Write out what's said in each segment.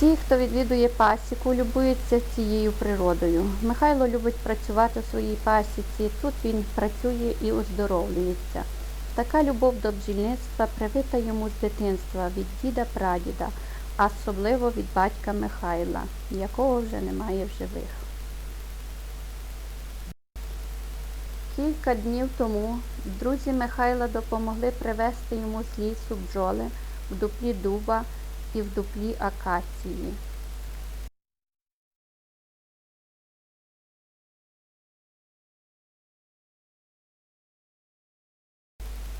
Всі, хто відвідує пасіку, любуються цією природою. Михайло любить працювати у своїй пасіці. Тут він працює і оздоровлюється. Така любов до бджільництва привита йому з дитинства від діда прадіда, а особливо від батька Михайла, якого вже немає в живих. Кілька днів тому друзі Михайла допомогли привезти йому з лісу бджоли в дуплі дуба і в дуплі акації.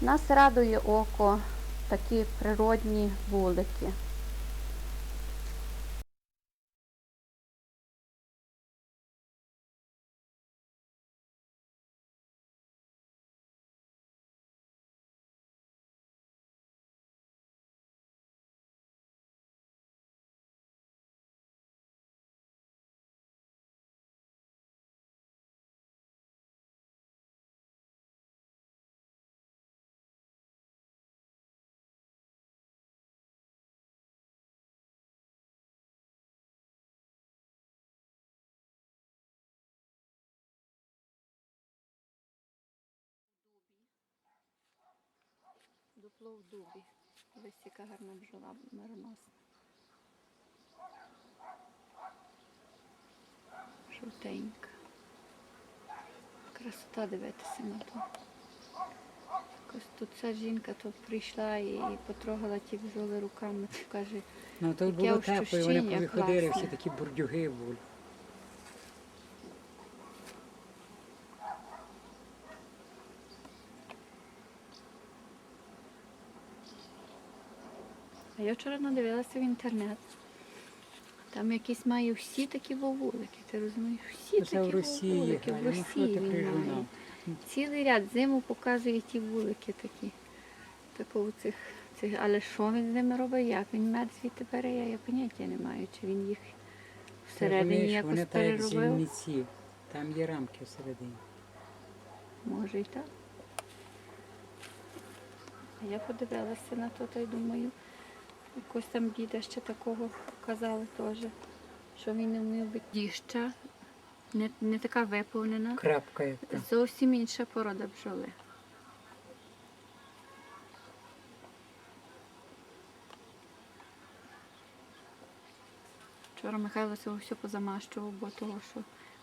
Нас радує око такі природні вулики. Дупло в дубі. Ось яка гарна бджола мироносна. Жовтенька. Красота дивитися на то. Якось тут ця жінка тут прийшла і, потрогала ті бджоли руками, то каже, Ну то було тепло, і вони повиходили, всі такі бурдюги були. Я вчора надивилася в інтернет. Там якісь має всі такі вовулики, ти розумієш? Всі Це такі в Росії, вовулики, в Галя, ну що Росії ти він має. Цілий ряд зиму показує ті вулики такі. Такого цих, цих. Але що він з ними робить? Як? Він мед звідти бере, я, я поняття не маю, чи він їх Ти всередині розумієш, якось вони так як переробив. зільниці. Там є рамки всередині. Може і так. А я подивилася на то, та й думаю, якось там діда ще такого казали теж, що він не вмів бити діжча, не, не така виповнена, Крапка як зовсім інша порода бджоли. Вчора Михайло цього все позамащував, бо того, що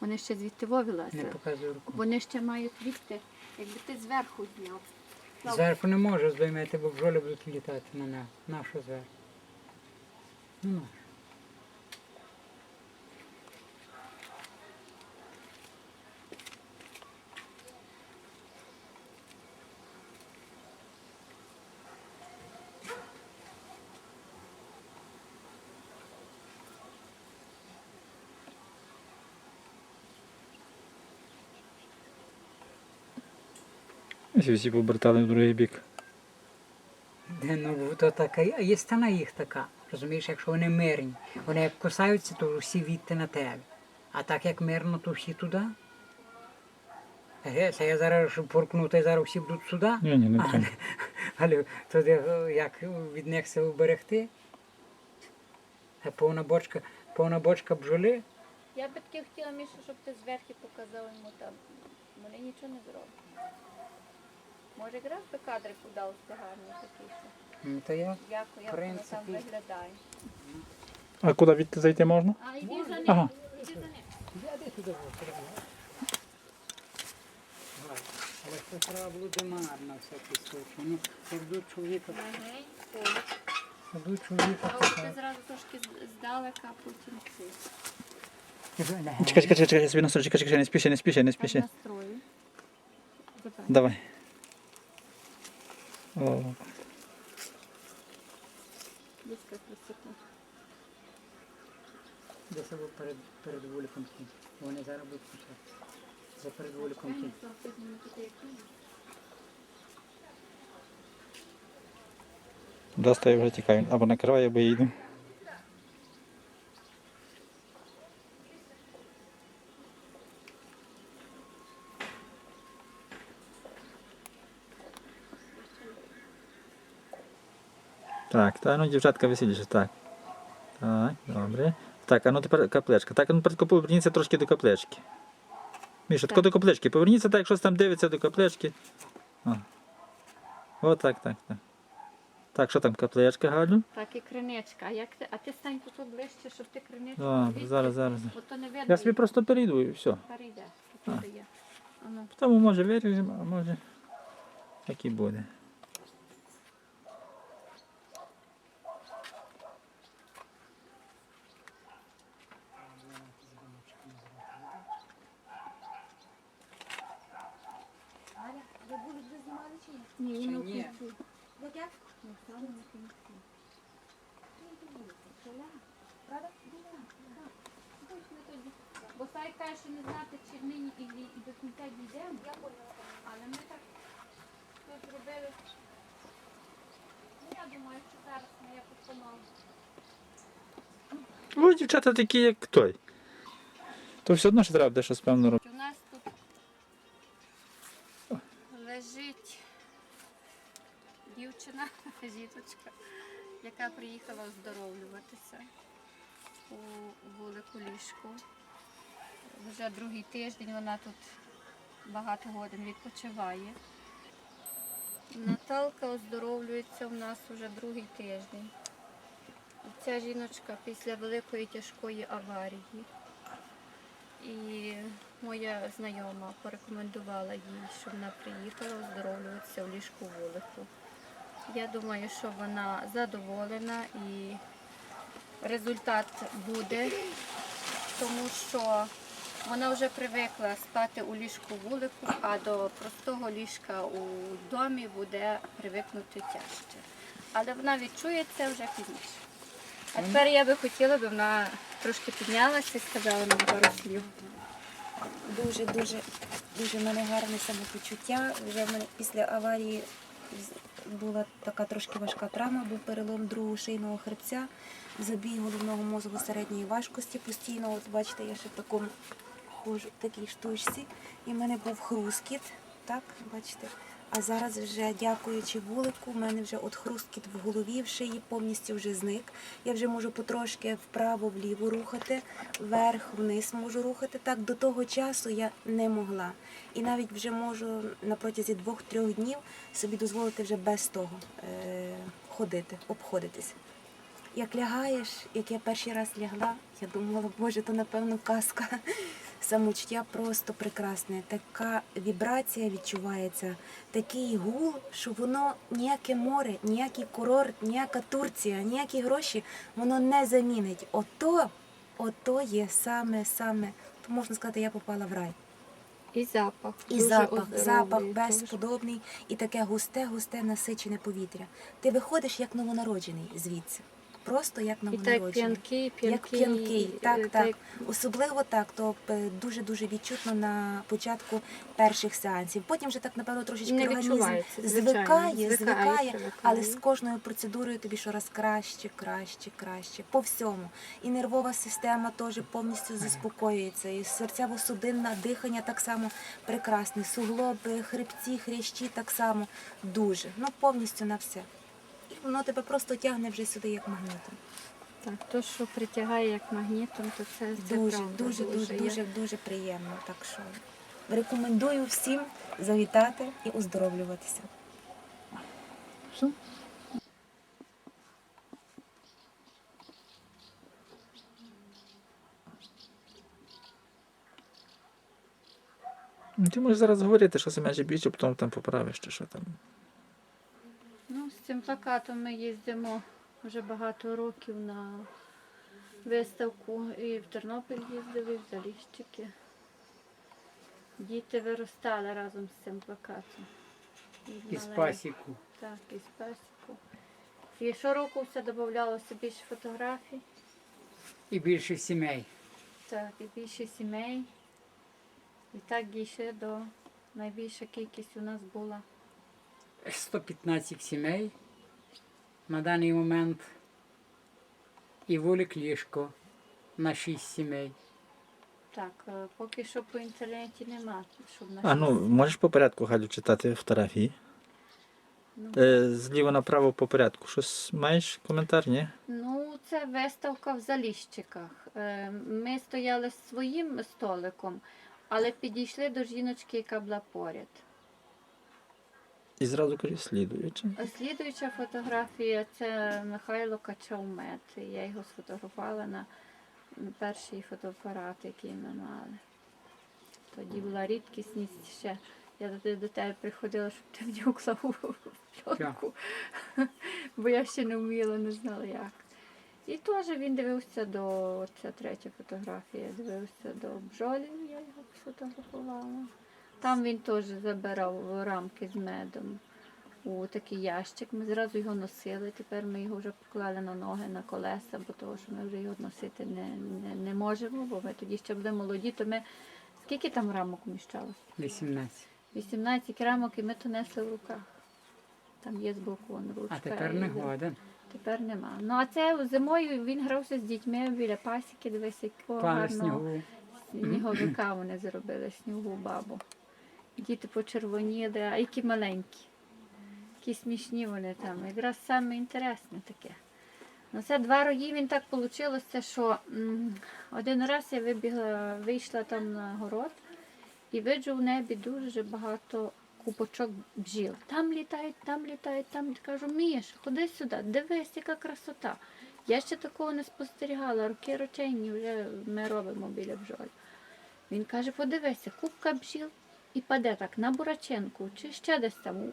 вони ще звідти Не вовілися. руку. Вони ще мають відти, якби ти зверху зняв. Зверху не можу здоймати, бо бджоли будуть літати на на нашу зверху. Ну, Ось всі побертали в другий бік. Де, ну, то така, а є стана їх така. Розумієш, якщо вони мирні. Вони як кусаються, то всі відти на тебе. А так як мирно, то всі туди. Е, Це я зараз щоб поркнути, зараз всі будуть сюди. Ні, ні, не треба. Але то як від них себе вберегти? Е, Повна бочка, повна бочка бджоли. Я би таки хотіла, Міша, щоб ти зверху показав йому там. Вони нічого не зроблять. Може, якраз би кадрику дав гарні такі, Ну, то я як, як воно там принципі. виглядає. А куди відти зайти можна? А йди за ним, Ага. іди за ним. Я де туди Але це треба було демар на всякий случай. Ну, як до чоловіка, до чоловіка, А от ти зразу трошки з- здалека, потім цей. Чекай, чекай, чекай, чекай, я собі настрою, чекай, чекай, не спіши, не спіши, не спіши. настрою. Давай. Десь красота. Десь або перед, перед вуликом кінь. Вони зараз будуть почати. За перед вуликом кінь. Достає я вже тікаю. Або накриває, або я Так, та ну дівчатка веселіше, так. Так, добре. Так, а ну тепер капличка. Так, а ну тепер поверніться трошки до каплички. Міша, тако Так. до каплички. Поверніться так, якщо там дивиться до каплички. О. О, так, так, так. Так, що там капличка, Галю? Так, і криничка. А як ти, а ти стань тут ближче, щоб ти криничку. Добре, зараз, зараз. Бо то не видно. Я собі просто перейду і все. Перейдеш, тут є. Тому може виріжемо, а може так і буде. Ні, воно ні? кінці. Ну, саме на кінці. Бо Сай каже, що не знати, чи нині і, до кінця дійдемо. Але ми так тут зробили. Ну, я думаю, що зараз ми якось помалу. О, дівчата такі, як той. То все одно що треба дещо певно робити. У нас тут лежить дівчина, жіточка, яка приїхала оздоровлюватися у вулику ліжку. Вже другий тиждень вона тут багато годин відпочиває. Наталка оздоровлюється у нас вже другий тиждень. Ця жіночка після великої тяжкої аварії. І моя знайома порекомендувала їй, щоб вона приїхала оздоровлюватися в ліжку вулику. Я думаю, що вона задоволена і результат буде, тому що вона вже привикла спати у ліжку вулику, а до простого ліжка у домі буде привикнути тяжче. Але вона відчує це вже пізніше. А тепер я би хотіла, би вона трошки піднялася і сказала нам пару слів. Дуже, дуже, в мене гарне самопочуття. Вже в мене після аварії була така трошки важка травма, був перелом другого шийного хребця, забій головного мозку середньої важкості постійно. От бачите, я ще в такому ходжу, в такій штучці. І в мене був хрускіт, так, бачите. А зараз вже, дякуючи вулику, в мене вже от хрускіт в голові, в шиї повністю вже зник. Я вже можу потрошки вправо-вліво рухати, вверх-вниз можу рухати. Так до того часу я не могла. І навіть вже можу на протязі двох-трьох днів собі дозволити вже без того е- ходити, обходитись. Як лягаєш, як я перший раз лягла, я думала, боже, то напевно казка. Самочуття просто прекрасне. Така вібрація відчувається, такий гул, що воно ніяке море, ніякий курорт, ніяка Турція, ніякі гроші воно не замінить. Ото, ото є саме, саме, то можна сказати, я попала в рай. І запах. І дуже запах, запах безподобний, і таке густе, густе, насичене повітря. Ти виходиш як новонароджений звідси. Просто як І так Як п'янкий. п'янкий, так, е, так. Особливо так, то е, дуже-дуже відчутно на початку перших сеансів. Потім вже так, напевно, трошечки Не організм звикає, Звикає, звикає, але з кожною процедурою тобі щораз краще, краще, краще. По всьому. І нервова система теж повністю заспокоюється. І серцево-судинне дихання так само прекрасне. Суглоби, хребці, хрящі так само дуже. Ну повністю на все. Воно тебе просто тягне вже сюди як магнітом. Так, то, що притягає як магнітом, то це, це Дуже, правда, дуже, дуже, Я- дуже, дуже приємно. Так що рекомендую всім завітати і оздоровлюватися. Ну, Ти можеш зараз говорити, що саме більше, потім там поправиш, чи що там. Ну, з цим плакатом ми їздимо вже багато років на виставку. І в Тернопіль їздили, і в Заліщики. Діти виростали разом з цим плакатом. І з пасіку. Так, і з пасіку. І щороку все додавалося більше фотографій, І більше сімей. так, і більше сімей. І так дійшли до найбільша кількість у нас була. 115 сімей на даний момент. І вулик ліжко на 6 сімей. Так, е, поки що по інтернеті нема, щоб на А ну, можеш по порядку, Галю, читати фотографії? Ну. Е, зліва направо по порядку. Щось маєш коментар, ні? Ну, це це виставка в Заліщиках. Е, Ми стояли з своїм столиком, але підійшли до жіночки, яка була поряд. І зразу кажу, слідуючи. Слідуюча фотографія це Михайло Качавмет. Я його сфотографувала на перший фотоапарат, який ми мали. Тоді була рідкісність ще. Я до, до тебе приходила, щоб ти мені уклав пленку. Бо я ще не вміла, не знала як. І теж він дивився до ця третя фотографія, дивився до бджолів, я його сфотографувала. Там він теж забирав рамки з медом у такий ящик. Ми зразу його носили. Тепер ми його вже поклали на ноги, на колеса, бо того, що ми вже його носити не, не, не можемо, бо ми тоді ще були молоді, то ми скільки там рамок вміщалося? 18. 18 рамок і ми то несли в руках. Там є збоку вон, ручка. А тепер не годен. Тепер нема. Ну а це зимою він грався з дітьми біля пасіки, дивись, якого гарного сніговика вони зробили, снігу бабу. Діти почервоніли, а які маленькі. Які смішні вони там. Якраз саме інтересне таке. Ну, це два рої він так вийшло, що один раз я вибігла, вийшла там на город і виджу в небі дуже багато купочок бджіл. Там літають, там літають, там кажу, Міш, ходи сюди, дивись, яка красота. Я ще такого не спостерігала, роки рочейні вже ми робимо біля бджоль. Він каже, подивися, купка бджіл і паде так на бураченку чи ще десь там.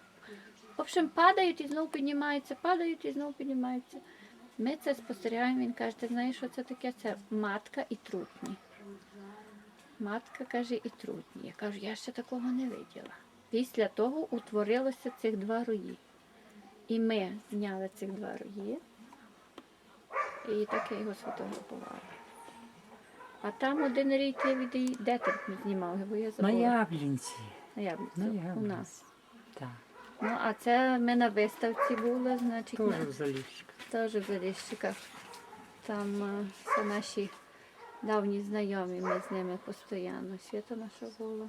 В общем, падають і знову піднімаються, падають і знову піднімаються. Ми це спостерігаємо, він каже, ти знаєш, що це таке? Це матка і трутні. Матка каже, і трутні. Я кажу, я ще такого не виділа. Після того утворилося цих два рої. І ми зняли цих два рої. І так я його сфотографувала. А там один рій ти від де ти знімав його? Я На яблінці. На Яблінці, На у нас. Так. Ну, а це ми на виставці були, значить, Теж на- в заліщиках. теж в Заліщиках. Там е, це наші давні знайомі, ми з ними постійно. Свята наша була.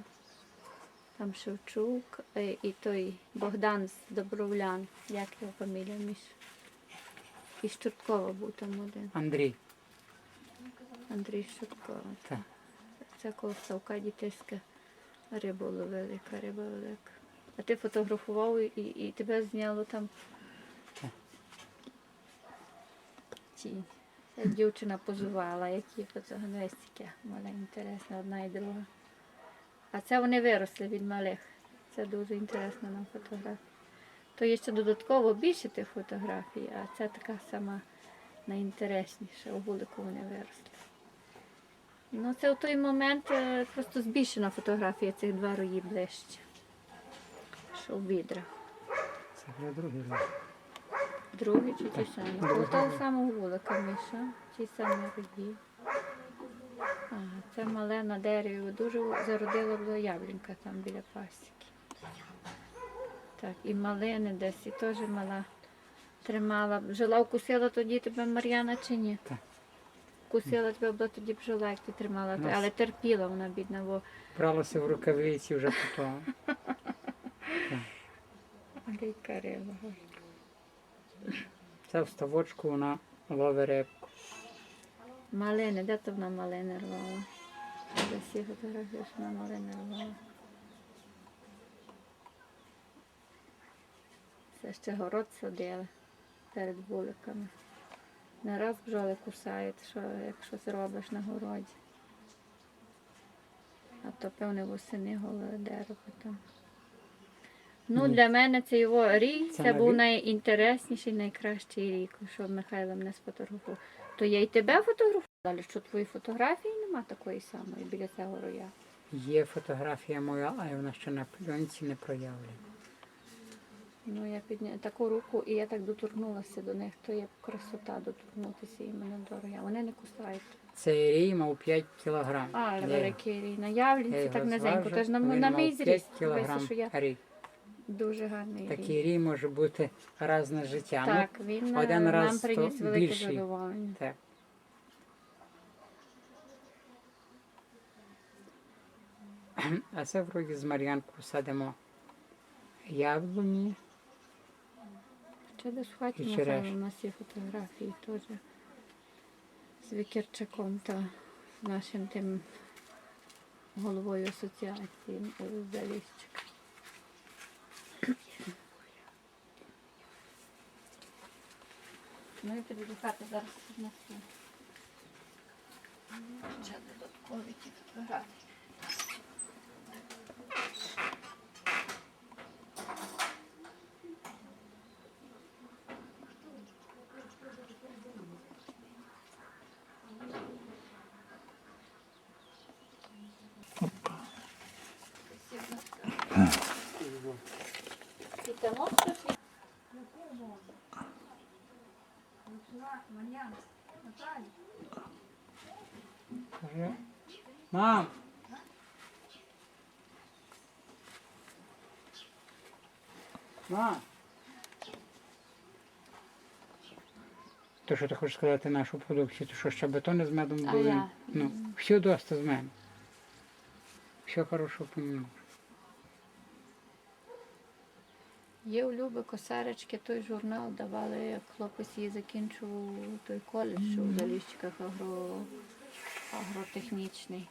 Там Шевчук е, і той Богдан з Добровлян, як його фамілія між. І Щурткова був там один. Андрій. Андрій. Так. Це коло ставка дітейська риба велика, риба велика. А ти фотографував і, і тебе зняло там. Так. Тінь. Ця дівчина позувала, які фотографістики. Мала інтересна одна і друга. А це вони виросли від малих. Це дуже інтересно нам фотографія. То є ще додатково більше тих фотографій, а це така сама найінтересніша. У вулику вони виросли. Ну, це в той момент е, просто збільшена фотографія цих два рої ближче. Що в відрах. Це вже другий раз. Другі чи ті самі? другий, Коло того самого вулика Міша, ті самі рої. Ага, це мале на дереві. Дуже зародила була яблінка там біля пасіки. Так, і малини десь, і теж мала тримала. Бджола вкусила тоді тебе Мар'яна чи ні? Так. Вкусила тебе була тоді бджола, як ти тримала, Нас- але терпіла вона, бідна, бо Бралося в рукавиці вже потім. Риба. Це в ставочку вона ловить рибку. Малини, де то вона малини рвала? Де всі фотографії, що вона малини рвала. Це ще город садили перед вуликами. Не раз бджоли кусають, що, як щось робиш на городі. А то певне восени голе дерево там. Ну, для мене цей його рій, Це це, був найінтересніший, найкращий рік, що Михайло мене сфотографував. То я й тебе фотографувала, але що твої фотографії нема такої самої біля цього роя. Є фотографія моя, але вона ще на пленці не проявлена. Ну, я підняла таку руку і я так доторкнулася до них, то є красота доторкнутися іменно до роя. Вони не кусають. Цей рій мав 5 кілограм. А, великий рій. На я явлінці так низенько. Тож на, на мій зріст. Що я рій. дуже гарний. Такий рій може бути раз на життя. Так, він один нам раз приніс велике більший. задоволення. Так. А це вроді з Мар'янку садимо яблуні. Ще десь в хаті Михайло, у нас є фотографії теж. з Вікірчаком та нашим тим головою асоціації е, Заліщик. Ну і піду до хати зараз піднесу. Ще додаткові ті фотографії. Мам. Мам. То, що ти хочеш сказати нашу продукцію, то що ще бетони з медом були. Ну, все доста з мене. Все хорошо поміну. Є у Люби косарочки, той журнал давали, як хлопець її закінчував той коледж, що в Заліщиках агро... агротехнічний.